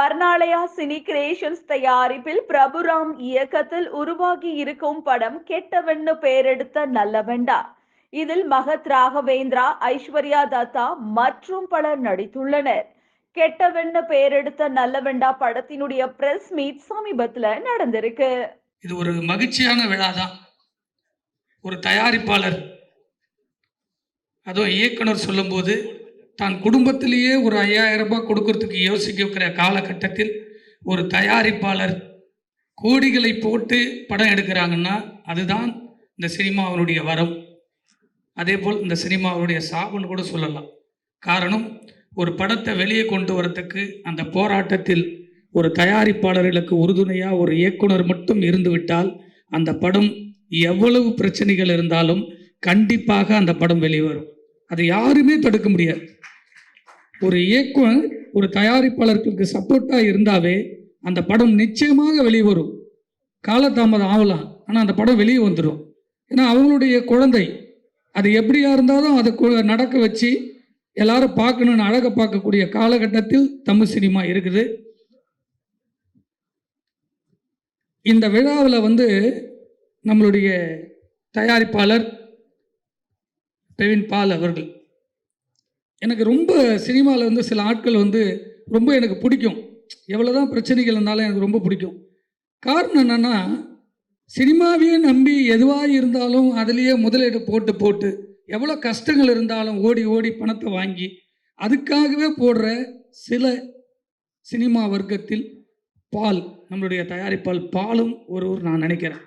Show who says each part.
Speaker 1: Varnalaya cine creations தயாரிப்பில் பிரபுராம் இயக்கத்தில் உருவாகி இருக்கும் படம் கெட்டவன்னு பெயரெடுத்த நல்லவெண்டா. இதில் மகத் ராகவேந்திரா ஐஸ்வர்யா தத்தா மற்றும் பலர் நடித்துள்ளனர். கெட்டவன்னு பெயரெடுத்த நல்லவெண்டா படத்தினுடைய பிரஸ் மீட் சமீபத்துல நடந்திருக்கு.
Speaker 2: இது ஒரு மகிழ்ச்சியான விழா தான் ஒரு தயாரிப்பாளர் அதுவும் இயக்குனர் சொல்லும்போது தான் குடும்பத்திலேயே ஒரு ஐயாயிரம் ரூபாய் கொடுக்கறதுக்கு யோசிக்கிற காலகட்டத்தில் ஒரு தயாரிப்பாளர் கோடிகளை போட்டு படம் எடுக்கிறாங்கன்னா அதுதான் இந்த சினிமாவினுடைய வரம். அதே போல் இந்த சினிமாவினுடைய சாபன் கூட சொல்லலாம். காரணம் ஒரு படத்தை வெளியே கொண்டு வரத்துக்கு அந்த போராட்டத்தில் ஒரு தயாரிப்பாளர்களுக்கு உறுதுணையாக ஒரு இயக்குனர் மட்டும் இருந்துவிட்டால் அந்த படம் எவ்வளவு பிரச்சனைகள் இருந்தாலும் கண்டிப்பாக அந்த படம் வெளிவரும். அதை யாருமே தடுக்க முடியாது. ஒரு இயக்குனர் ஒரு தயாரிப்பாளர்களுக்கு சப்போர்ட்டாக இருந்தாவே அந்த படம் நிச்சயமாக வெளிவரும் காலதாமதம் ஆகலாம். ஆனால் அந்த படம் வெளியே வந்துடும் ஏன்னா அவங்களுடைய குழந்தை. அது எப்படியா இருந்தாலும் அதை நடக்க வச்சு எல்லாரும் பார்க்கணுன்னு அழகை பார்க்கக்கூடிய காலகட்டத்தில் தமிழ் சினிமா இருக்குது. இந்த விழாவில் வந்து நம்மளுடைய தயாரிப்பாளர் பிரவீன் பால் அவர்கள். எனக்கு ரொம்ப சினிமாவில் வந்து சில ஆட்கள் வந்து ரொம்ப எனக்கு பிடிக்கும். எவ்வளோதான் பிரச்சனைகள் இருந்தாலும் எனக்கு ரொம்ப பிடிக்கும். காரணம் என்னென்னா சினிமாவையே நம்பி எதுவாக இருந்தாலும் அதுலேயே முதலீடு போட்டு போட்டு எவ்வளோ கஷ்டங்கள் இருந்தாலும் ஓடி ஓடி பணத்தை வாங்கி அதுக்காகவே போடுற சில சினிமா வர்க்கத்தில் பால் நம்மளுடைய தயாரிப்பால் பாலும் ஒரு ஒரு நான் நினைக்கிறேன்.